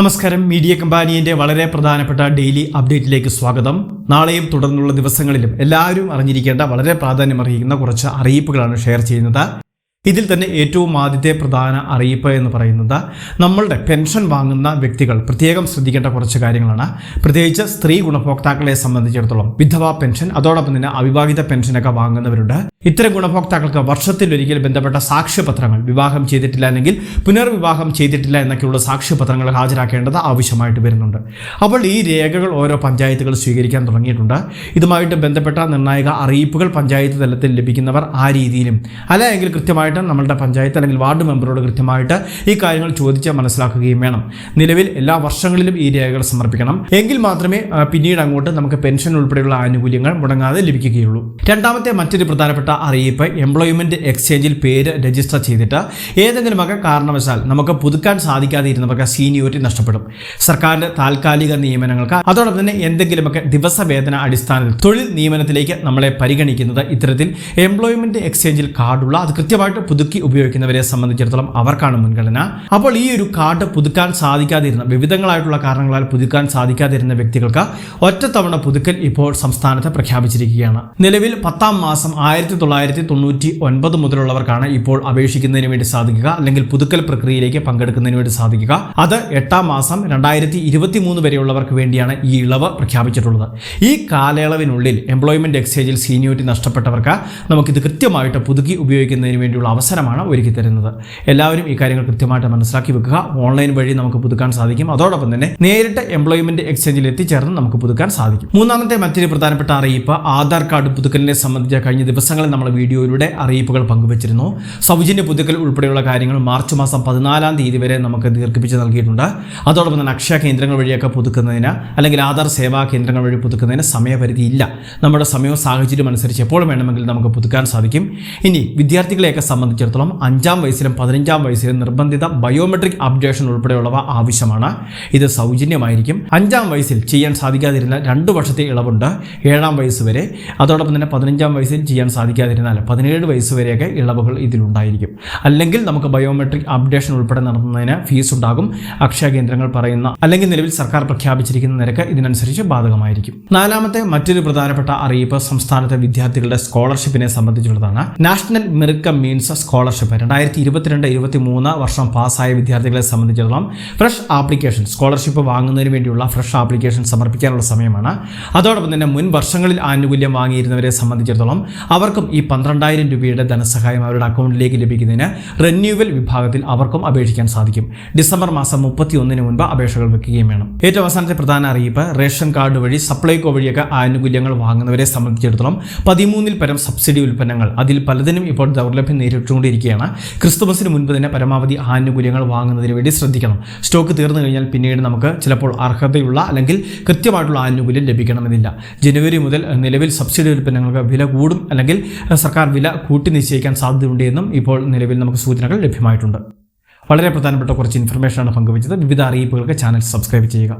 നമസ്കാരം. മീഡിയ കമ്പാനിയന്റെ വളരെ പ്രധാനപ്പെട്ട ഡെയിലി അപ്ഡേറ്റിലേക്ക് സ്വാഗതം. നാളെയും തുടർന്നുള്ള ദിവസങ്ങളിലും എല്ലാവരും അറിഞ്ഞിരിക്കേണ്ട വളരെ പ്രാധാന്യമറിയിക്കുന്ന കുറച്ച് അറിയിപ്പുകളാണ് ഷെയർ ചെയ്യുന്നത്. ഇതിൽ തന്നെ ഏറ്റവും ആദ്യത്തെ പ്രധാന അറിയിപ്പ് എന്ന് പറയുന്നത് നമ്മളുടെ പെൻഷൻ വാങ്ങുന്ന വ്യക്തികൾ പ്രത്യേകം ശ്രദ്ധിക്കേണ്ട കുറച്ച് കാര്യങ്ങളാണ്. പ്രത്യേകിച്ച് സ്ത്രീ ഗുണഭോക്താക്കളെ സംബന്ധിച്ചിടത്തോളം വിധവ പെൻഷൻ അതോടൊപ്പം തന്നെ അവിവാഹിത പെൻഷനൊക്കെ വാങ്ങുന്നവരുണ്ട്. ഇത്തരം ഗുണഭോക്താക്കൾക്ക് വർഷത്തിലൊരിക്കൽ ബന്ധപ്പെട്ട സാക്ഷ്യപത്രങ്ങൾ വിവാഹം ചെയ്തിട്ടില്ല അല്ലെങ്കിൽ പുനർവിവാഹം ചെയ്തിട്ടില്ല എന്നൊക്കെയുള്ള സാക്ഷ്യപത്രങ്ങൾ ഹാജരാക്കേണ്ടത് ആവശ്യമായിട്ട് വരുന്നുണ്ട്. അപ്പോൾ ഈ രേഖകൾ ഓരോ പഞ്ചായത്തുകൾ സ്വീകരിക്കാൻ തുടങ്ങിയിട്ടുണ്ട്. ഇതുമായിട്ട് ബന്ധപ്പെട്ട നിർണായക അറിയിപ്പുകൾ പഞ്ചായത്ത് തലത്തിൽ ലഭിക്കുന്നവർ ആ രീതിയിലും അല്ലെങ്കിൽ കൃത്യമായിട്ട് നമ്മളുടെ പഞ്ചായത്ത് അല്ലെങ്കിൽ വാർഡ് മെമ്പറോട് കൃത്യമായിട്ട് ഈ കാര്യങ്ങൾ ചോദിച്ച് മനസ്സിലാക്കുകയും വേണം. നിലവിൽ എല്ലാ വർഷങ്ങളിലും ഈ രേഖകൾ സമർപ്പിക്കണം. എങ്കിൽ മാത്രമേ പിന്നീട് അങ്ങോട്ട് നമുക്ക് പെൻഷൻ ഉൾപ്പെടെയുള്ള ആനുകൂല്യങ്ങൾ മുടങ്ങാതെ ലഭിക്കുകയുള്ളൂ. രണ്ടാമത്തെ മറ്റൊരു പ്രധാനപ്പെട്ട അറിയിപ്പ് എംപ്ലോയ്മെന്റ് എക്സ്ചേഞ്ചിൽ പേര് രജിസ്റ്റർ ചെയ്തിട്ട് ഏതെങ്കിലുമൊക്കെ കാരണവശാൽ നമുക്ക് പുതുക്കാൻ സാധിക്കാതെ ഇരുന്നവർക്ക് സീനിയോറിറ്റി നഷ്ടപ്പെടും. സർക്കാരിന്റെ താൽക്കാലിക നിയമനങ്ങൾക്ക് അതോടൊപ്പം തന്നെ എന്തെങ്കിലുമൊക്കെ ദിവസവേതന അടിസ്ഥാനത്തിൽ തൊഴിൽ നിയമനത്തിലേക്ക് നമ്മളെ പരിഗണിക്കുന്നത് ഇത്തരത്തിൽ എംപ്ലോയ്മെന്റ് എക്സ്ചേഞ്ചിൽ കാർഡുള്ള അത് കൃത്യമായിട്ട് പുതുക്കി ഉപയോഗിക്കുന്നവരെ സംബന്ധിച്ചിടത്തോളം അവർക്കാണ് മുൻഗണന. അപ്പോൾ ഈ ഒരു കാർഡ് പുതുക്കാൻ സാധിക്കാതിരുന്ന വിവിധങ്ങളായിട്ടുള്ള കാരണങ്ങളാൽ പുതുക്കാൻ സാധിക്കാതിരുന്ന വ്യക്തികൾക്ക് ഒറ്റത്തവണ പുതുക്കൽ ഇപ്പോൾ സംസ്ഥാനത്ത് പ്രഖ്യാപിച്ചിരിക്കുകയാണ്. നിലവിൽ പത്താം മാസം ആയിരത്തി തൊള്ളായിരത്തി തൊണ്ണൂറ്റി ഒൻപത് മുതലുള്ളവർക്കാണ് ഇപ്പോൾ അപേക്ഷിക്കുന്നതിന് വേണ്ടി സാധിക്കുക അല്ലെങ്കിൽ പുതുക്കൽ പ്രക്രിയയിലേക്ക് പങ്കെടുക്കുന്നതിന് വേണ്ടി സാധിക്കുക. അത് എട്ടാം മാസം രണ്ടായിരത്തി ഇരുപത്തി മൂന്ന് വരെയുള്ളവർക്ക് വേണ്ടിയാണ് ഈ ഇളവ് പ്രഖ്യാപിച്ചിട്ടുള്ളത്. ഈ കാലയളവിനുള്ളിൽ എംപ്ലോയ്മെന്റ് എക്സ്ചേഞ്ചിൽ സീനിയോറിറ്റി നഷ്ടപ്പെട്ടവർക്ക് നമുക്കിത് കൃത്യമായിട്ട് പുതുക്കി ഉപയോഗിക്കുന്നതിന് വേണ്ടിയുള്ള അവസരമാണ് ഒരുക്കി തരുന്നത്. എല്ലാവരും ഈ കാര്യങ്ങൾ കൃത്യമായിട്ട് മനസ്സിലാക്കി വെക്കുക. ഓൺലൈൻ വഴി നമുക്ക് പുതുക്കാൻ സാധിക്കും. അതോടൊപ്പം തന്നെ നേരിട്ട് എംപ്ലോയ്മെന്റ് എക്സ്ചേഞ്ചിൽ എത്തിച്ചേർന്ന് നമുക്ക് പുതുക്കാൻ സാധിക്കും. മൂന്നാമത്തെ മറ്റൊരു പ്രധാനപ്പെട്ട അറിയിപ്പ് ആധാർ കാർഡ് പുതുക്കലിനെ സംബന്ധിച്ച കഴിഞ്ഞ ദിവസങ്ങളിൽ നമ്മൾ വീഡിയോയിലൂടെ അറിയിപ്പുകൾ പങ്കുവച്ചിരുന്നു. സൗജന്യ പുതുക്കൽ ഉൾപ്പെടെയുള്ള കാര്യങ്ങൾ മാർച്ച് മാസം പതിനാലാം തീയതി വരെ നമുക്ക് ദീർഘിപ്പിച്ച് നൽകിയിട്ടുണ്ട്. അതോടൊപ്പം തന്നെ അക്ഷയ കേന്ദ്രങ്ങൾ വഴിയൊക്കെ പുതുക്കുന്നതിന് അല്ലെങ്കിൽ ആധാർ സേവാ കേന്ദ്രങ്ങൾ വഴി പുതുക്കുന്നതിന് സമയപരിധി ഇല്ല. നമ്മുടെ സമയവും സാഹചര്യം അനുസരിച്ച് എപ്പോൾ വേണമെങ്കിലും നമുക്ക് പുതുക്കാൻ സാധിക്കും. ഇനി വിദ്യാർത്ഥികളെയൊക്കെ സംബന്ധിച്ചിടത്തോളം അഞ്ചാം വയസ്സിലും പതിനഞ്ചാം വയസ്സിലും നിർബന്ധിത ബയോമെട്രിക് അപ്ഡേഷൻ ഉൾപ്പെടെയുള്ളവ ആവശ്യമാണ്. ഇത് സൗജന്യമായിരിക്കും. അഞ്ചാം വയസ്സിൽ ചെയ്യാൻ സാധിക്കാതിരുന്ന രണ്ട് വർഷത്തെ ഇളവുണ്ട്. ഏഴാം വയസ്സ് വരെ. അതോടൊപ്പം തന്നെ പതിനഞ്ചാം വയസ്സിൽ ചെയ്യാൻ സാധിക്കാതിരുന്നാൽ പതിനേഴ് വയസ്സ് വരെയൊക്കെ ഇളവുകൾ ഇതിലുണ്ടായിരിക്കും. അല്ലെങ്കിൽ നമുക്ക് ബയോമെട്രിക് അപ്ഡേഷൻ ഉൾപ്പെടെ നടത്തുന്നതിന് ഫീസ് ഉണ്ടാകും. അക്ഷയ കേന്ദ്രങ്ങൾ പറയുന്ന അല്ലെങ്കിൽ നിലവിൽ സർക്കാർ പ്രഖ്യാപിച്ചിരിക്കുന്ന നിരക്ക് ഇതിനനുസരിച്ച് ബാധകമായിരിക്കും. നാലാമത്തെ മറ്റൊരു പ്രധാനപ്പെട്ട അറിയിപ്പ് സംസ്ഥാനത്തെ വിദ്യാർത്ഥികളുടെ സ്കോളർഷിപ്പിനെ സംബന്ധിച്ചുള്ളതാണ്. National merit cum means scholarship രണ്ടായിരത്തി ഇരുപത്തിരണ്ട് ഇരുപത്തി മൂന്ന് വർഷം പാസ്സായ വിദ്യാർത്ഥികളെ സംബന്ധിച്ചിടത്തോളം ഫ്രഷ് ആപ്ലിക്കേഷൻ സ്കോളർഷിപ്പ് വാങ്ങുന്നതിന് വേണ്ടിയുള്ള ഫ്രഷ് ആപ്ലിക്കേഷൻ സമർപ്പിക്കാനുള്ള സമയമാണ്. അതോടൊപ്പം തന്നെ മുൻ വർഷങ്ങളിൽ ആനുകൂല്യം വാങ്ങിയിരുന്നവരെ സംബന്ധിച്ചിടത്തോളം അവർക്കും ഈ പന്ത്രണ്ടായിരം രൂപയുടെ ധനസഹായം അവരുടെ അക്കൗണ്ടിലേക്ക് ലഭിക്കുന്നതിന് റിന്യൂവൽ വിഭാഗത്തിൽ അവർക്കും അപേക്ഷിക്കാൻ സാധിക്കും. ഡിസംബർ മാസം മുപ്പത്തി ഒന്നിന് മുൻപ് അപേക്ഷകൾ വെക്കുകയും വേണം. ഏറ്റവും അവസാനത്തെ പ്രധാന അറിയിപ്പ് റേഷൻ കാർഡ് വഴി സപ്ലൈകോ വഴിയൊക്കെ ആനുകൂല്യങ്ങൾ വാങ്ങുന്നവരെ സംബന്ധിച്ചിടത്തോളം പതിമൂന്നിൽ പരം സബ്സിഡി ഉൽപ്പന്നങ്ങൾ അതിൽ പലതിനും ഇപ്പോൾ ദൗർലഭ്യം നേരിട്ടുകൊണ്ടിരിക്കുകയാണ് ക്രിസ്തുമസിന് മുൻപ് തന്നെ പരമാവധി ആനുകൂല്യങ്ങൾ വാങ്ങുന്നതിന് വേണ്ടി ശ്രദ്ധിക്കണം. സ്റ്റോക്ക് തീർന്നു കഴിഞ്ഞാൽ പിന്നീട് നമുക്ക് ചിലപ്പോൾ അർഹതയുള്ള അല്ലെങ്കിൽ കൃത്യമായിട്ടുള്ള ആനുകൂല്യം ലഭിക്കണമെന്നില്ല. ജനുവരി മുതൽ നിലവിൽ സബ്സിഡി ഉൽപ്പന്നങ്ങൾക്ക് വില കൂടും അല്ലെങ്കിൽ സർക്കാർ വില കൂട്ടി നിശ്ചയിക്കാൻ സാധ്യതയുണ്ട് എന്നും ഇപ്പോൾ നിലവിൽ നമുക്ക് സൂചനകൾ ലഭ്യമായിട്ടുണ്ട്. വളരെ പ്രധാനപ്പെട്ട കുറച്ച് ഇൻഫർമേഷനാണ് പങ്കുവച്ചത്. വിവിധ അറിയിപ്പുകൾക്ക് ചാനൽ സബ്സ്ക്രൈബ് ചെയ്യുക.